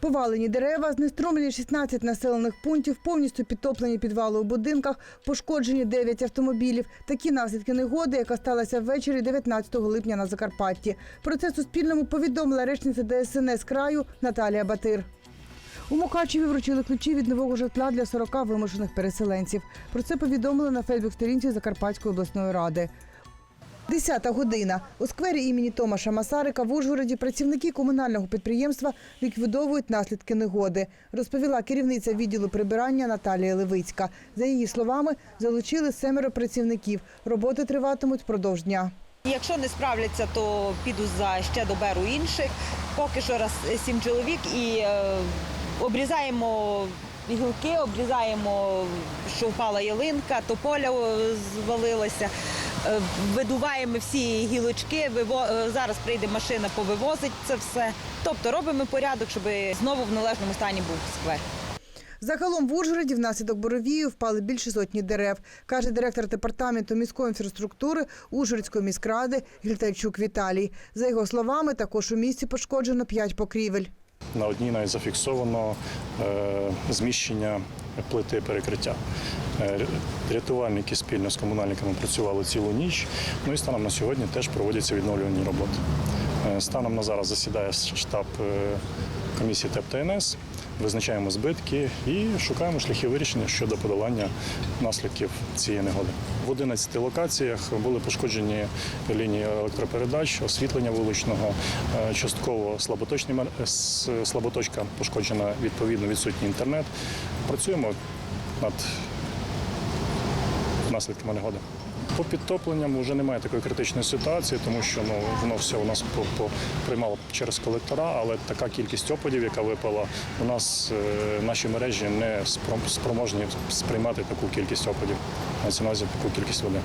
Повалені дерева, знеструмлені 16 населених пунктів, повністю підтоплені підвали у будинках, пошкоджені 9 автомобілів. Такі наслідки негоди, яка сталася ввечері 19 липня на Закарпатті. Про це Суспільному повідомила речниця ДСНС краю Наталія Батир. У Мукачеві вручили ключі від нового житла для 40 вимушених переселенців. Про це повідомили на Фейсбук-сторінці Закарпатської обласної ради. Десята година. У сквері імені Томаша Масарика в Ужгороді працівники комунального підприємства ліквідовують наслідки негоди, розповіла керівниця відділу прибирання Наталія Левицька. За її словами, залучили семеро працівників. Роботи триватимуть впродовж дня. Якщо не справляться, то піду за ще доберу інших. Поки що раз сім чоловік і е, обрізаємо гілки, обрізаємо, що впала ялинка, тополя е, звалилася. Е, Видуваємо всі гілочки, е, зараз прийде машина, повивозить це все. Тобто робимо порядок, щоб знову в належному стані був сквер. Загалом в Ужгороді внаслідок боровію впали більше сотні дерев, каже директор департаменту міської інфраструктури Ужгородської міськради Гільтайчук Віталій. За його словами, також у місті пошкоджено п'ять покрівель. На одній навіть зафіксовано е, зміщення плити перекриття. Е, Рятувальники спільно з комунальниками працювали цілу ніч. Ну і станом на сьогодні теж проводяться відновлювані роботи. Е, Станом на зараз засідає штаб комісії ТЕП та НС. Визначаємо збитки і шукаємо шляхи вирішення щодо подолання наслідків цієї негоди. В 11 локаціях були пошкоджені лінії електропередач, освітлення вуличного, е, частково слаботочні е, слаботочка пошкоджена, відповідно відсутній інтернет. Працюємо над наслідками негоди. По підтопленням вже немає такої критичної ситуації, тому що ну воно все у нас по, по приймало через колектора, але така кількість опадів, яка випала, у нас е, наші мережі не спром- спроможні сприймати таку кількість опадів. На увазі таку кількість води.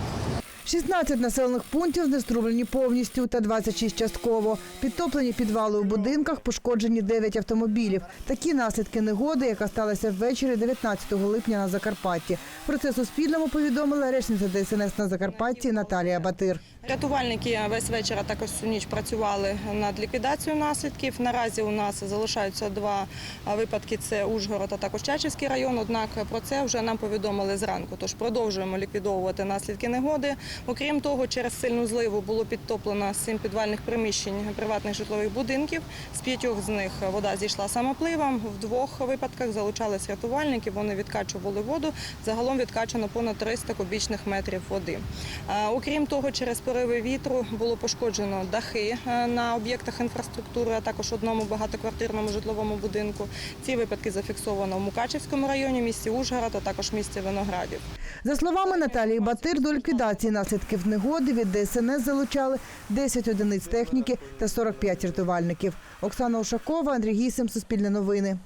16 населених пунктів знеструблені повністю та 26 частково. Підтоплені підвали у будинках, пошкоджені 9 автомобілів. Такі наслідки негоди, яка сталася ввечері 19 липня на Закарпатті. Про це Суспільному повідомила речниця ДСНС на Закарпатті Наталія Батир. Рятувальники весь вечір, а також всю ніч працювали над ліквідацією наслідків. Наразі у нас залишаються два випадки: це Ужгород, а також Чачівський район. Однак про це вже нам повідомили зранку. Тож продовжуємо ліквідовувати наслідки негоди. Окрім того, через сильну зливу було підтоплено сім підвальних приміщень приватних житлових будинків. З п'ятьох з них вода зійшла самопливом. В двох випадках залучались рятувальники. Вони відкачували воду. Загалом відкачано понад 300 кубічних метрів води. Окрім того, через пориви вітру було пошкоджено дахи е, на об'єктах інфраструктури, а також одному багатоквартирному житловому будинку. Ці випадки зафіксовано в Мукачівському районі, місті Ужгород, а також місті Виноградів. За словами Наталії Батир, до ліквідації наслідків негоди від ДСНС залучали 10 одиниць техніки та 45 рятувальників. Оксана Ушакова, Андрій Гісим, Суспільне новини.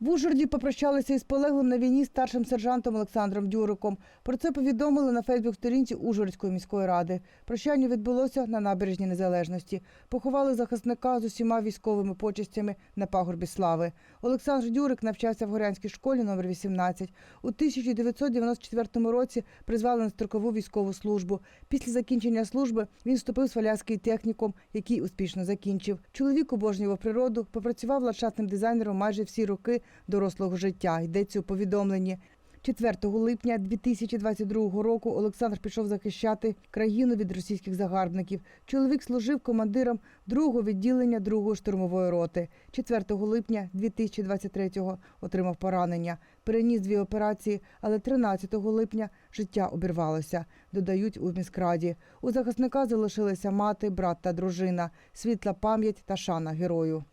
В Ужгороді попрощалися із полеглим на війні старшим сержантом Олександром Дюриком. Про це повідомили на Фейсбук-сторінці Ужгородської міської ради. Прощання відбулося на набережні Незалежності. Поховали захисника з усіма військовими почестями на пагорбі слави. Олександр Дюрик навчався в Горянській школі номер 18. У 1994 році призвали на строкову військову службу. Після закінчення служби він вступив в Свалявський технікум, який успішно закінчив. Чоловік обожнював природу, попрацював ландшафтним дизайнером майже всі роки дорослого життя. Йдеться у повідомленні. 4 липня 2022 року Олександр пішов захищати країну від російських загарбників. Чоловік служив командиром другого відділення другої штурмової роти. 4 липня 2023-го отримав поранення. Переніс дві операції, але 13 липня життя обірвалося. Додають у міськраді. У захисника залишилися мати, брат та дружина. Світла пам'ять та шана герою.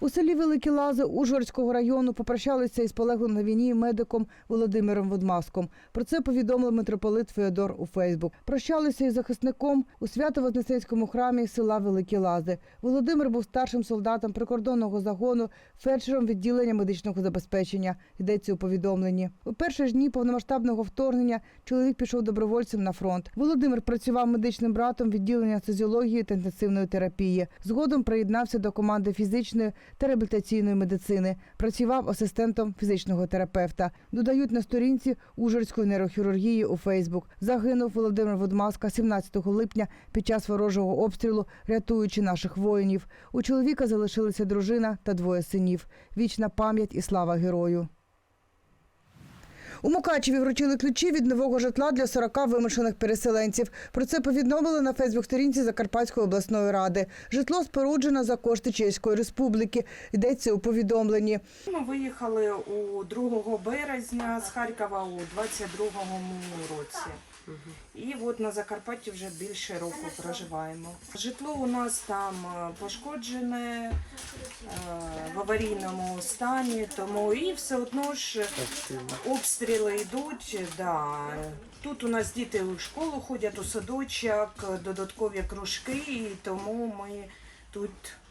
У селі Великі Лази Ужгородського району попрощалися із полеглим на війні медиком Володимиром Водмаском. Про це повідомив митрополит Феодор у Фейсбук. Прощалися із захисником у Свято-Вознесенському храмі села Великі Лази. Володимир був старшим солдатом прикордонного загону, фельдшером відділення медичного забезпечення. Йдеться у повідомленні. У перші ж дні повномасштабного вторгнення чоловік пішов добровольцем на фронт. Володимир працював медичним братом відділення соціології та інтенсивної терапії. Згодом приєднався до команди фізичної та реабілітаційної медицини. Працював асистентом фізичного терапевта. Додають на сторінці Ужгородської нейрохірургії у Фейсбук. Загинув Володимир Водмаска 17 липня під час ворожого обстрілу, рятуючи наших воїнів. У чоловіка залишилися дружина та двоє синів. Вічна пам'ять і слава герою. У Мукачеві вручили ключі від нового житла для 40 вимушених переселенців. Про це повідомили на Фейсбук-сторінці Закарпатської обласної ради. Житло споруджено за кошти Чеської республіки. Йдеться у повідомленні. Ми виїхали у 2 березня з Харкова у 22-му році. І от на Закарпатті вже більше року проживаємо. Житло у нас там е, пошкоджене е, в аварійному стані, тому і все одно ж обстріли йдуть. Да. Тут у нас діти у школу ходять, у садочок, додаткові кружки, і тому ми тут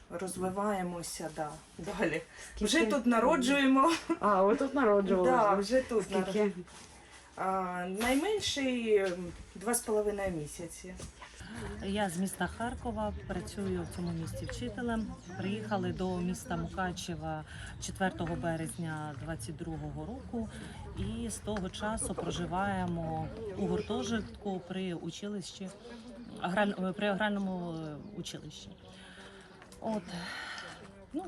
розвиваємося да, далі. Вже тут народжуємо. А, ви тут народжувалися? Да, вже тут Скільки? Найменший ем, два з половиною місяці. Я з міста Харкова працюю в цьому місті вчителем. Приїхали до міста Мукачева 4 березня 22-го року, і з того часу проживаємо у гуртожитку при училищі аграль- при агральному е, училищі. От ну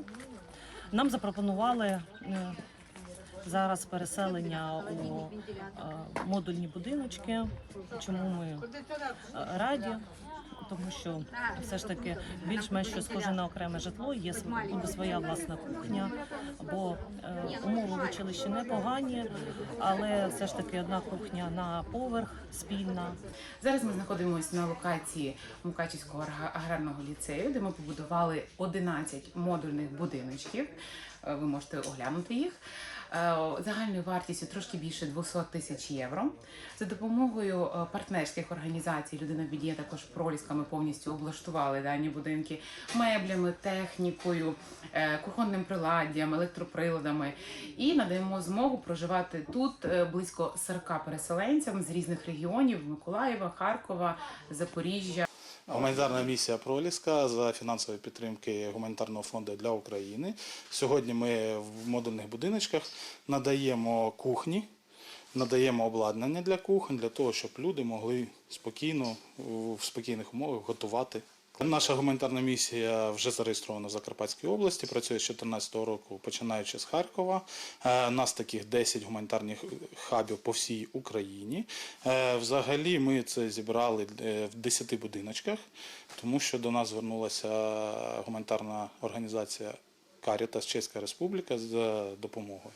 нам запропонували. Зараз переселення у е, модульні будиночки. Чому ми е, раді? Тому що все ж таки більш-менш що схоже на окреме житло, є св- своя власна кухня, бо е, умови в училищі непогані, але все ж таки одна кухня на поверх спільна. Зараз ми знаходимося на локації Мукачівського аграрного ліцею, де ми побудували 11 модульних будиночків. Ви можете оглянути їх. Е, Загальною вартістю трошки більше 200 тисяч євро. За допомогою е, партнерських організацій людина в біді, також пролісками повністю облаштували дані будинки меблями, технікою, е, кухонним приладдям, електроприладами і надаємо змогу проживати тут близько 40 переселенцям з різних регіонів Миколаєва, Харкова, Запоріжжя. Гуманітарна місія Проліска за фінансової підтримки гуманітарного фонду для України. Сьогодні ми в модульних будиночках надаємо кухні, надаємо обладнання для кухонь, для того, щоб люди могли спокійно в спокійних умовах готувати. Наша гуманітарна місія вже зареєстрована в Закарпатській області, працює з 2014 року, починаючи з Харкова. Е, У нас таких 10 гуманітарних хабів по всій Україні. Е, Взагалі ми це зібрали е, в 10 будиночках, тому що до нас звернулася гуманітарна організація Карітас Чеська Республіка з допомогою.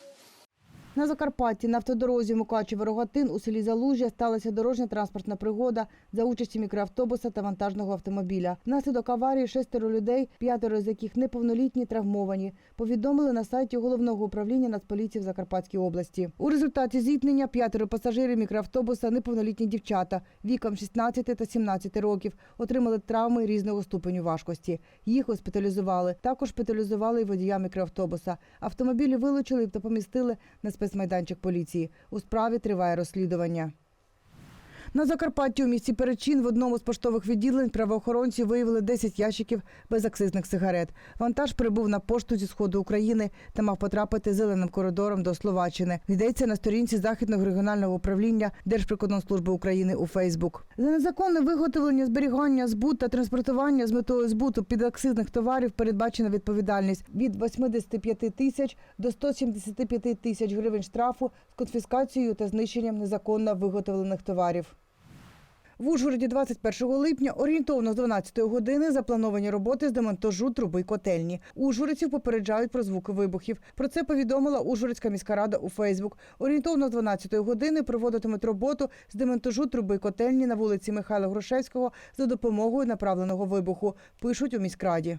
На Закарпатті на автодорозі Мукачево-Рогатин у селі Залужжя сталася дорожня транспортна пригода за участі мікроавтобуса та вантажного автомобіля. Внаслідок аварії шестеро людей, п'ятеро з яких неповнолітні, травмовані. Повідомили на сайті головного управління Нацполіції в Закарпатській області. У результаті зіткнення п'ятеро пасажирів мікроавтобуса, неповнолітні дівчата віком 16 та 17 років, отримали травми різного ступеню важкості. Їх госпіталізували. Також шпиталізували і водія мікроавтобуса. Автомобілі вилучили та помістили на спецмайданчик поліції. У справі триває розслідування. На Закарпатті у місті Перечин в одному з поштових відділень правоохоронці виявили 10 ящиків безакцизних сигарет. Вантаж прибув на пошту зі сходу України та мав потрапити зеленим коридором до Словаччини. Йдеться на сторінці Західного регіонального управління Держприкордонслужби України у Фейсбук. За незаконне виготовлення, зберігання, збут та транспортування з метою збуту підакцизних товарів передбачена відповідальність від 85 тисяч до 175 тисяч гривень штрафу з конфіскацією та знищенням незаконно виготовлених товарів. В Ужгороді 21 липня орієнтовно з 12 години заплановані роботи з демонтажу труби котельні. Ужгородців попереджають про звуки вибухів. Про це повідомила Ужгородська міська рада у Фейсбук. Орієнтовно з 12 години проводитимуть роботу з демонтажу труби котельні на вулиці Михайла Грушевського за допомогою направленого вибуху. Пишуть у міськраді.